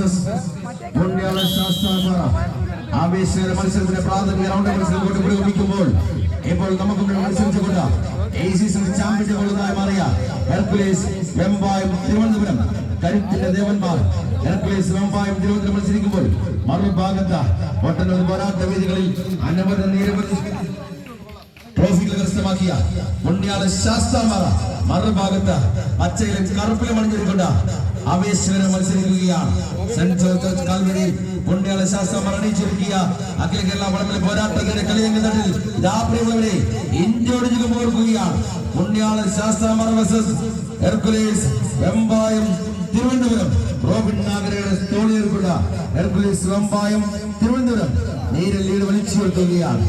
versus പുണ്യാള ശാസ്താമറ ആവേശകര മത്സരത്തിന്റെ പ്രാഥമിക round മത്സരം കൊണ്ട് പുരോഗമിക്കുമ്പോൾ ഇപ്പോൾ നമുക്ക് മത്സരിച്ചുകൊണ്ട് ഈ സീസൺ ചാമ്പ്യൻ കൊള്ളുന്നതായി മാറിയ ഹെർക്കുലേസ് വെമ്പായം തിരുവനന്തപുരം കരുത്തിന്റെ ദേവന്മാർ ഹെർക്കുലേസ് വെമ്പായം തിരുവനന്തപുരം മത്സരിക്കുമ്പോൾ മറുഭാഗത്ത് ഒട്ടനവധി പോരാട്ട വേദികളിൽ അനവധി നിരവധി ട്രോഫികൾ കരസ്ഥമാക്കിയ പുണ്യാള ശാസ്താമാറ മറുഭാഗത്ത് പച്ചയിലും കറുപ്പിലും അണിഞ്ഞിരിക്കൊണ്ട് ആവേശകര മത്സരിക്കുകയാണ്. Saint Calvary Hercules Vembayam Thiruvananthapuram. Robin നാഗരയുടെ Vembayam lead വലിച്ചുയർത്തുകയാണ്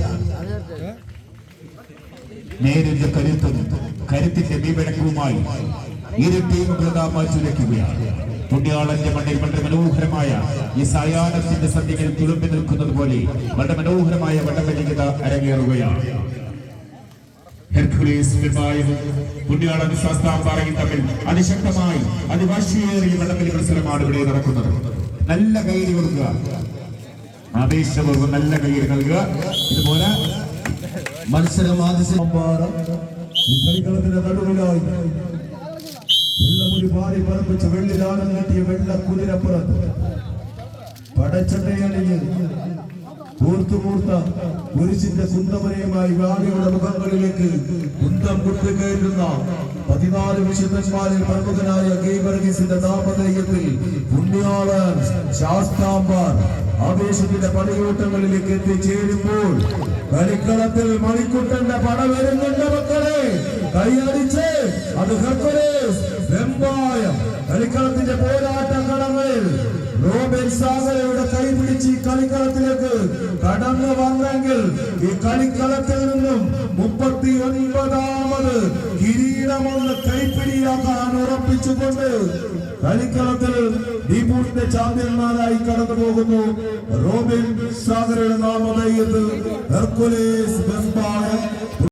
നേരിന്റെ കരുത്തും കരുത്തിന്റെ മീപടക്കവുമായി ഇരു ടീം നാം മാറ്റുരയ്ക്കുകയാണ് പുണ്യാളന്റെ മണ്ണിൽ വളരെ മനോഹരമായ ഈ സായാഹ്നത്തിന്റെ സന്ധ്യകളിൽ തുളുമ്പി നിൽക്കുന്നത് പോലെ വളരെ മനോഹരമായ വടമലികത അരങ്ങേറുകയാണ്. ഹെർക്കുലീസ് വിമായവും പുണ്യാളൻ ശാസ്താംപാറയും തമ്മിൽ അതിശക്തമായി അതിവാശിയേറിയ വടമലി മത്സരമാണ് ഇവിടെ നടക്കുന്നത്. നല്ല കയ്യിൽ കൊടുക്കുക. ആവേശപൂർവം നല്ല കയ്യിൽ നൽകുക. ഇതുപോലെ മത്സരം ആദ്യ ഈ കളിക്കളത്തിന്റെ നടുവിലായി വെള്ളമുടി പാടി പറപ്പിച്ച് വെള്ളിലാണം കെട്ടിയ വെള്ള കുതിരപ്പുറത്ത് പടച്ചട്ടയണിഞ്ഞ് കൂർത്തുമൂർത്ത കുരിശിന്റെ കുന്തമനയുമായി വാണിയുടെ മുഖങ്ങളിലേക്ക് കുന്തം കുത്തുകയറ്റുന്ന പതിനാല് വിശുദ്ധന്മാരിൽ പ്രമുഖനായ ഗീവർഗീസിന്റെ നാമധേയത്തിൽ പുണ്യാളൻ ശാസ്താംബാർ ആവേശത്തിന്റെ പടയോട്ടങ്ങളിലേക്ക് എത്തിച്ചേരുമ്പോൾ കളിക്കളത്തിൽ മണിക്കുട്ടന്റെ പട വരുന്നുണ്ട് മക്കളെ. കൈയടിച്ച് അത് ഹെർക്കുലേസ് വെമ്പായം കളിക്കളത്തിന്റെ പോരാട്ട കടങ്ങളിൽ റോബിൻ സാഗരയുടെ കൈ പിടിച്ച് ഈ കളിക്കളത്തിലേക്ക് കടന്നു വന്നെങ്കിൽ ഈ കളിക്കളത്തിൽ നിന്നും മുപ്പത്തി ഒൻപതാമത് കിരീടമൊന്ന് കൈപ്പിടിയാക്കാൻ ഉറപ്പിച്ചുകൊണ്ട് കളിക്കളത്തിൽ ദീപൂരിന്റെ ചാമ്പ്യന്മാരായി കടന്നു പോകുന്നു റോബിൻ സാഗരയുടെ നാമധേയത്തിൽ ഹെർക്കുലേസ് വെമ്പായം